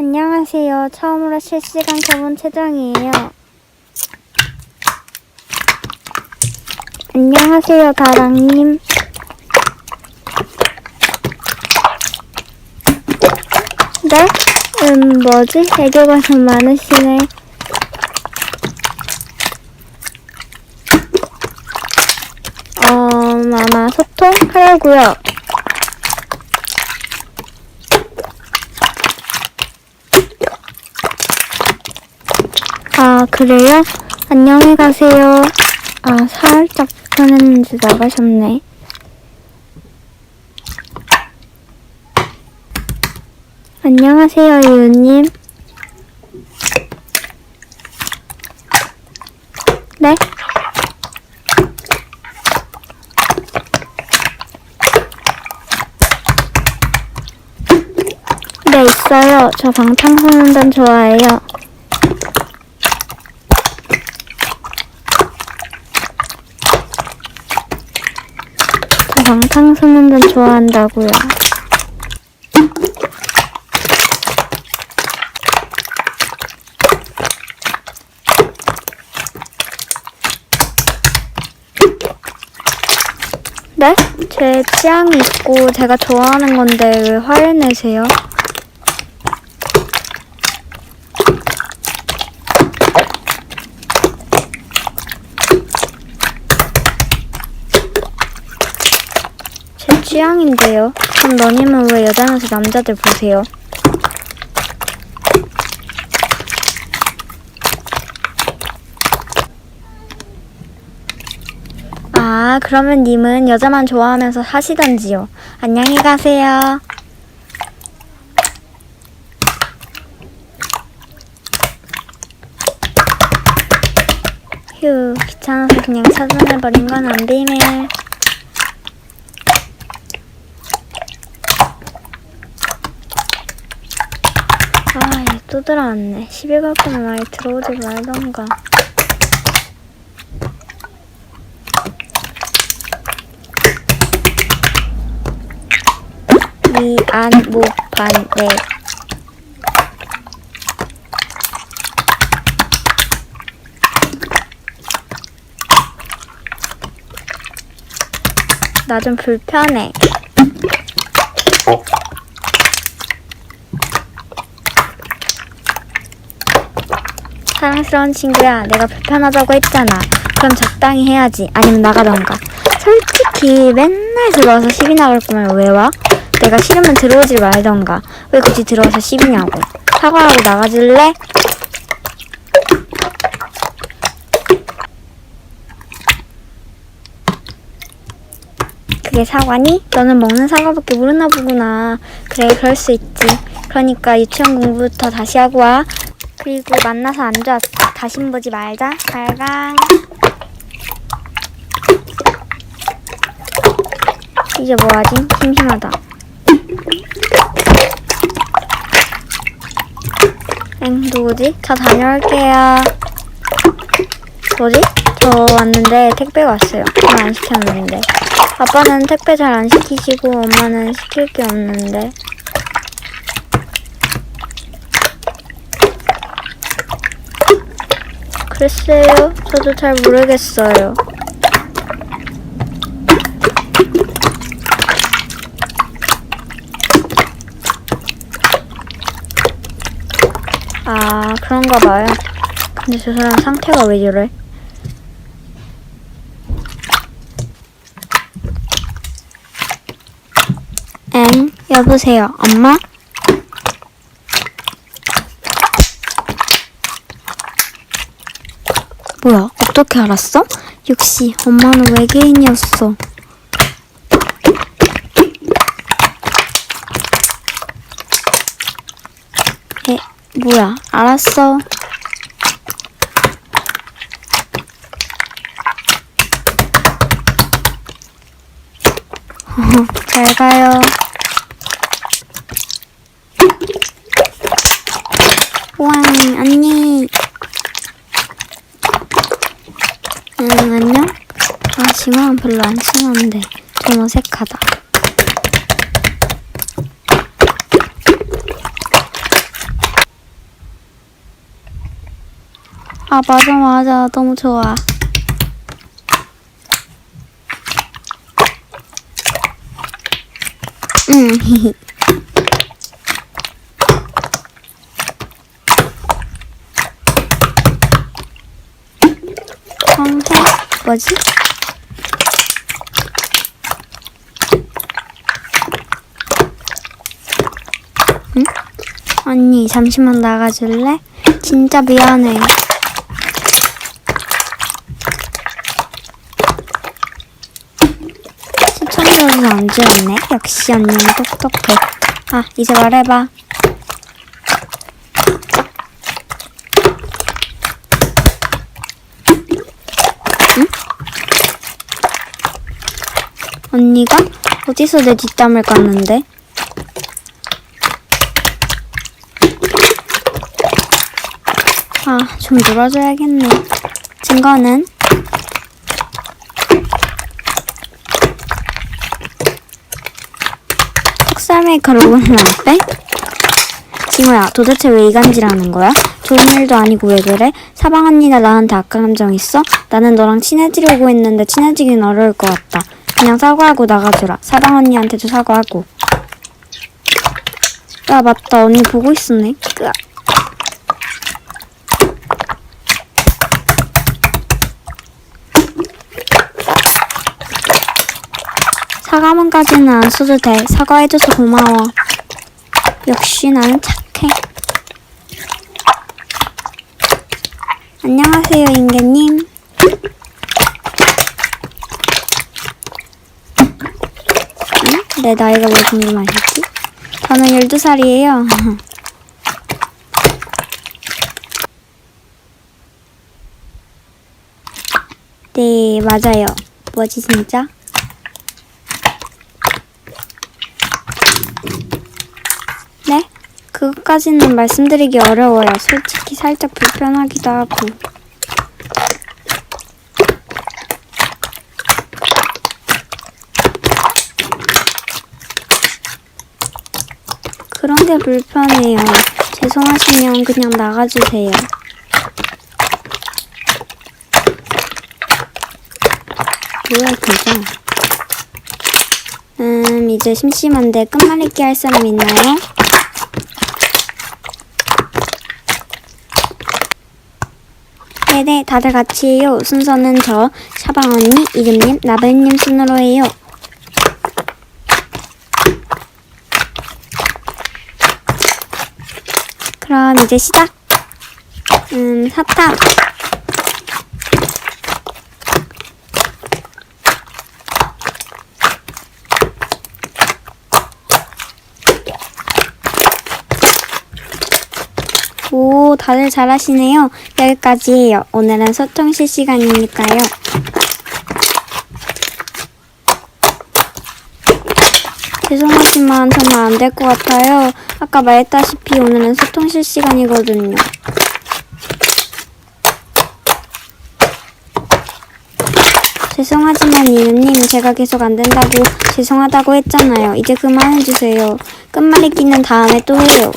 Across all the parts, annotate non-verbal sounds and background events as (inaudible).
안녕하세요. 처음으로 실시간 저번 최정이에요. 안녕하세요, 다랑님. 네? 음, 뭐지? 애교가 좀 많으시네. 어, 아마 소통하려고요. 아, 그래요? 안녕히 가세요. 아, 살짝 불편했는지 나가셨네. 안녕하세요, 이유님. 네? 네, 있어요. 저 방탄소년단 좋아해요. 방탄소년단 좋아한다고요. 네? 제 취향이 있고 제가 좋아하는 건데 왜 화를 내세요? 제 취향인데요. 그럼 너님은 왜 여자면서 남자들 보세요? 아, 그러면 님은 여자만 좋아하면서 사시던지요. 안녕히 가세요. 휴, 귀찮아서 그냥 차단해버린 건 안 비밀. 아, 얘 또 들어왔네. 시비 갈 거면 아예 들어오지 말던가. 미안무반네 나 좀 불편해. 어? 사랑스러운 친구야, 내가 불편하다고 했잖아. 그럼 적당히 해야지. 아니면 나가던가. 솔직히 맨날 들어와서 시비 나갈 거면 왜 와? 내가 싫으면 들어오지 말던가. 왜 굳이 들어와서 시비냐고. 사과하고 나가줄래? 그게 사과니? 너는 먹는 사과밖에 모르나 보구나. 그래, 그럴 수 있지. 그러니까 유치원 공부부터 다시 하고 와. 그리고 만나서 안 좋았어. 다신 보지 말자. 잘가. 이제 뭐하지? 심심하다. 엥, 누구지? 저 다녀올게요. 뭐지? 저 왔는데 택배가 왔어요. 저는 안 시켰는데. 아빠는 택배 잘 안 시키시고 엄마는 시킬 게 없는데. 글쎄요. 저도 잘 모르겠어요. 아, 그런가 봐요. 근데 저 사람 상태가 왜 저래? 엥, 여보세요, 엄마? 뭐야, 어떻게 알았어? 역시 엄마는 외계인이었어. 에, 뭐야, 알았어. (laughs) 잘 가요. 색이랑 별로 안 친한데 좀 어색하다. 아 맞아 맞아 너무 좋아. 응. (laughs) 황해 뭐지? 언니, 잠시만 나가줄래? 진짜 미안해. 시청자분 안 지웠네. 역시 언니는 똑똑해. 아, 이제 말해봐. 응? 언니가 어디서 내 뒷담을 깠는데? 아, 좀 놀아줘야겠네. 증거는? 흑살 메이커로 lam빼? 징호야, 도대체 왜 이간질하는 거야? 좋은 일도 아니고 왜 그래? 사방 언니가 나한테 아까 감정 있어? 나는 너랑 친해지려고 했는데 친해지긴 어려울 것 같다. 그냥 사과하고 나가주라. 사방 언니한테도 사과하고. 야, 맞다. 언니 보고 있었네. 으악. 사과문까지는 안 써도 돼. 사과해줘서 고마워. 역시 나는 착해. 안녕하세요, 인계님. 응? 내 나이가 왜 궁금하시지? 저는 12살이에요. (laughs) 네, 맞아요. 뭐지, 진짜? 네? 그것까지는 말씀드리기 어려워요. 솔직히 살짝 불편하기도 하고. 그런데 불편해요. 죄송하시면 그냥 나가주세요. 뭐야, 그죠? 음, 이제 심심한데 끝말잇기 할 사람 있나요? 네네, 다들 같이 해요. 순서는 저, 샤방 언니, 이름님, 나벨님 순으로 해요. 그럼 이제 시작. 음, 사탕. 오, 다들 잘하시네요. 여기까지 해요. 오늘은 소통 실시간이니까요. 죄송하지만 정말 안 될 것 같아요. 아까 말했다시피 오늘은 소통 실시간이거든요. 죄송하지만 이은님 제가 계속 안 된다고 죄송하다고 했잖아요. 이제 그만해주세요. 끝말잇기는 다음에 또 해요.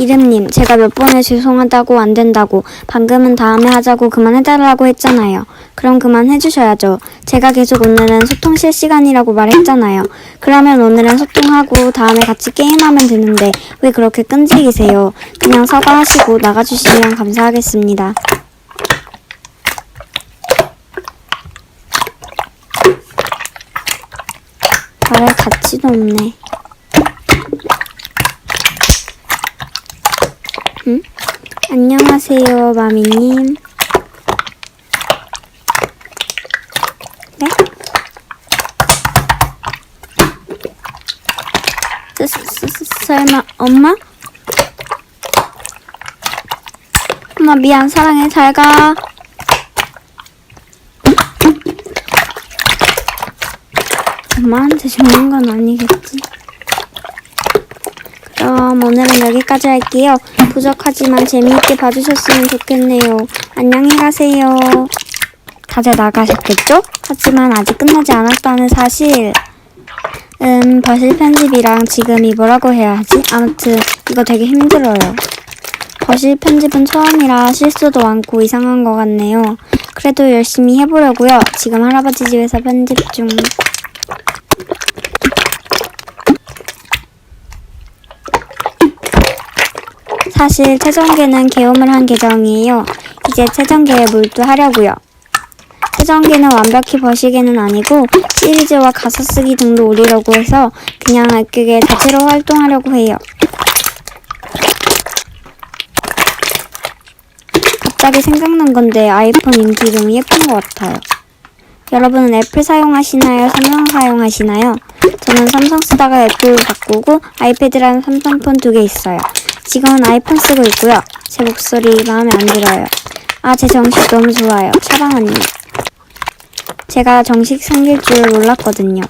이름님, 제가 몇 번을 죄송하다고 안 된다고, 방금은 다음에 하자고 그만해달라고 했잖아요. 그럼 그만해주셔야죠. 제가 계속 오늘은 소통 실시간이라고 말했잖아요. 그러면 오늘은 소통하고 다음에 같이 게임하면 되는데 왜 그렇게 끈질기세요? 그냥 사과하시고 나가주시면 감사하겠습니다. 말할 가치도 없네. 응? 안녕하세요, 마미님. 네? 설마, 엄마? 엄마, 미안, 사랑해, 잘 가. 엄마한테 죽는 건 아니겠지? 그럼 오늘은 여기까지 할게요. 부족하지만 재미있게 봐주셨으면 좋겠네요. 안녕히 가세요. 다들 나가셨겠죠? 하지만 아직 끝나지 않았다는 사실. 음, 버실 편집이랑 지금이 뭐라고 해야 하지? 아무튼 이거 되게 힘들어요. 버실 편집은 처음이라 실수도 많고 이상한 것 같네요. 그래도 열심히 해보려고요. 지금 할아버지 집에서 편집 중. 사실 최종계는 개움을 한 계정이에요. 이제 최종계에 몰두하려고요. 최종계는 완벽히 버시계는 아니고 시리즈와 가사 쓰기 등도 올리려고 해서 그냥 알게 자체로 활동하려고 해요. 갑자기 생각난 건데 아이폰 인기 이름이 예쁜 것 같아요. 여러분은 애플 사용하시나요? 삼성 사용하시나요? 저는 삼성 쓰다가 애플 바꾸고 아이패드랑 삼성폰 두 개 있어요. 지금은 아이폰 쓰고 있고요. 제 목소리 마음에 안 들어요. 아, 제 정식 너무 좋아요. 사랑하님. 제가 정식 생길 줄 몰랐거든요.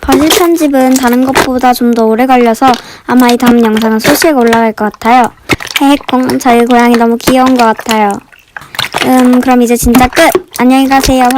버실 편집은 다른 것보다 좀 더 오래 걸려서 아마 이 다음 영상은 소식 올라갈 것 같아요. 헤헤콩, 저희 고양이 너무 귀여운 것 같아요. 음, 그럼 이제 진짜 끝! 안녕히 가세요.